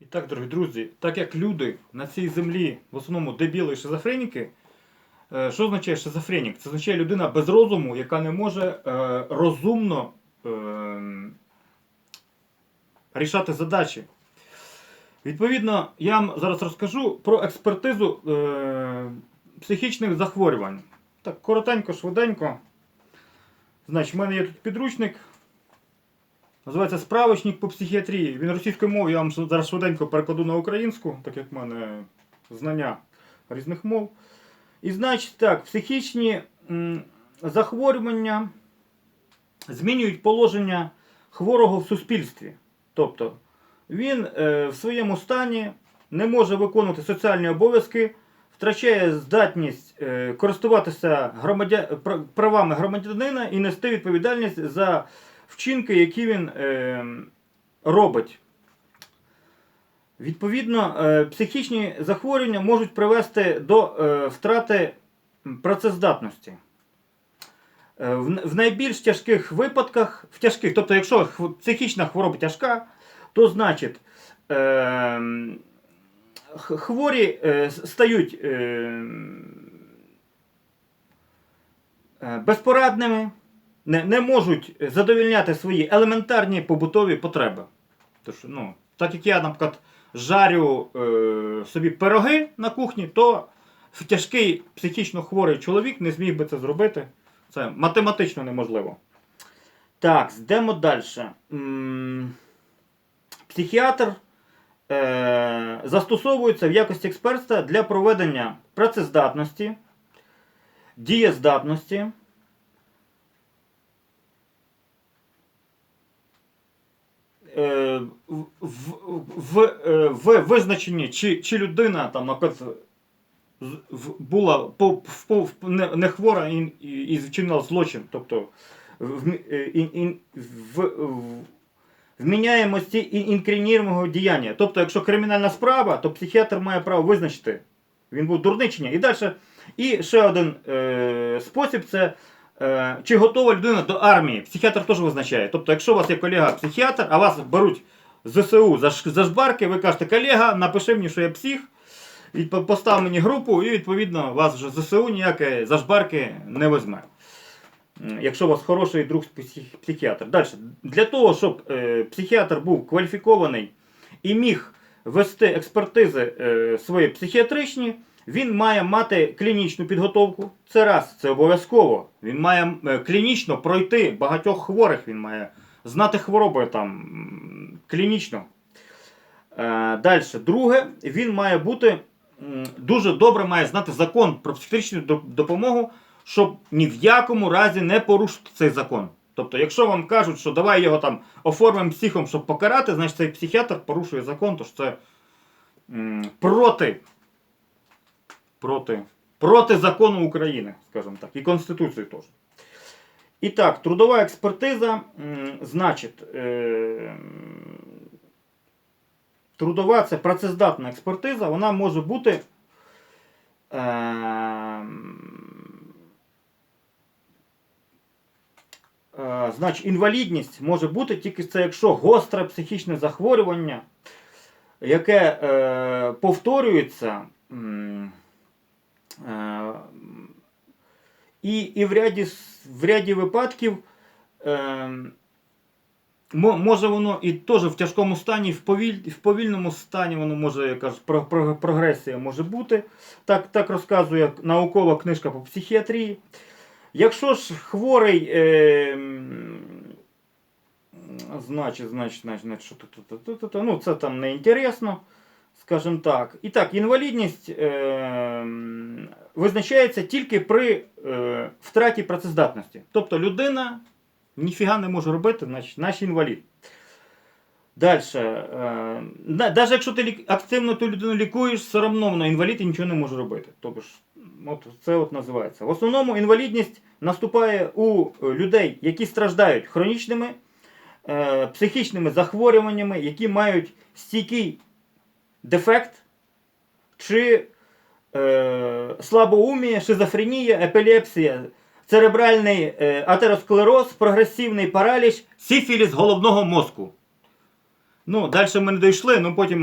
І так, дорогі друзі, так як люди на цій землі в основному дебіли і шизофреніки, е, що означає шизофренік? Це означає людина без розуму, яка не може е, розумно е, рішати задачі. Відповідно, я вам зараз розкажу про експертизу психічних захворювань. Так, коротенько, швиденько. Значить, в мене є тут підручник. Називається справочник по психіатрії. Він російською мовою, я вам зараз швиденько перекладу на українську, так як в мене знання різних мов. І значить так, психічні захворювання змінюють положення хворого в суспільстві. Тобто він е, в своєму стані не може виконувати соціальні обов'язки, втрачає здатність е, користуватися громадя... пр- правами громадянина і нести відповідальність за вчинки, які він е, робить. Відповідно, е, психічні захворювання можуть привести до е, втрати працездатності. Е, В, найбільш тяжких випадках, в тяжких, тобто, якщо психічна хвороба тяжка, то значить хворі стають безпорадними, не, не можуть задовільняти свої елементарні побутові потреби. Тож, ну, так як я, наприклад, жарю е, собі пироги на кухні, то тяжкий психічно хворий чоловік не зміг би це зробити. Це математично неможливо. Так, йдемо далі. Психіатр е, застосовується в якості експерта для проведення працездатності, дієздатності. В, в, в, е, визначенні, чи, чи людина там, наприклад, була по, по, не, не хвора і, і, і вчинила злочин, тобто в, е, ін- в, в, вміняємості і інкримінуємого діяння. Тобто, якщо кримінальна справа, то психіатр має право визначити, він був ні. І далі. І ще один е, спосіб це е, чи готова людина до армії. Психіатр теж визначає. Тобто, якщо у вас є колега психіатр, а вас беруть ЗСУ за, шбарки, ви кажете, колега, напиши мені, що я псих, і по- постав мені групу, і відповідно вас вже ЗСУ ніяке за шбарки не візьме. Якщо у вас хороший друг психіатр. Далі. Для того, щоб е, психіатр був кваліфікований і міг вести експертизи е, свої психіатричні, він має мати клінічну підготовку. Це раз, це обов'язково. Він має е, клінічно пройти багатьох хворих, він має знати хвороби там клінічно. Е, Далі. Друге, він має бути дуже добре має знати закон про психіатричну допомогу, щоб ні в якому разі не порушити цей закон. Тобто, якщо вам кажуть, що давай його там оформимо психом, щоб покарати, значить цей психіатр порушує закон, тож це проти, проти, проти закону України, скажімо так, і Конституції теж. І так, трудова експертиза, значить, е, трудова це працездатна експертиза, вона може бути. Е, Е, Значить, інвалідність може бути тільки це, якщо гостре психічне захворювання, яке е, повторюється, м, і, і в, ряді, в ряді випадків е, може воно і теж в тяжкому стані, в, в повільному стані воно може, про, про, прогресія може бути. Так, так розказує наукова книжка по психіатрії. Якщо ж хворий, е, значить, значить, значить, що тут, ну це там не інтересно, скажімо так. І так, інвалідність е, визначається тільки при е, втраті працездатності. Тобто людина ніфіга не може робити, значить, наш інвалід. Далі. Е, навіть якщо ти активно ту людину лікуєш, все одно інвалід і нічого не може робити. Тобто от це от називається. В основному інвалідність наступає у е, людей, які страждають хронічними е, психічними захворюваннями, які мають стійкий дефект чи е, слабоумія, шизофренія, епілепсія, церебральний е, атеросклероз, прогресивний параліч, сифіліс головного мозку. Ну, далі ми не дійшли, ну потім.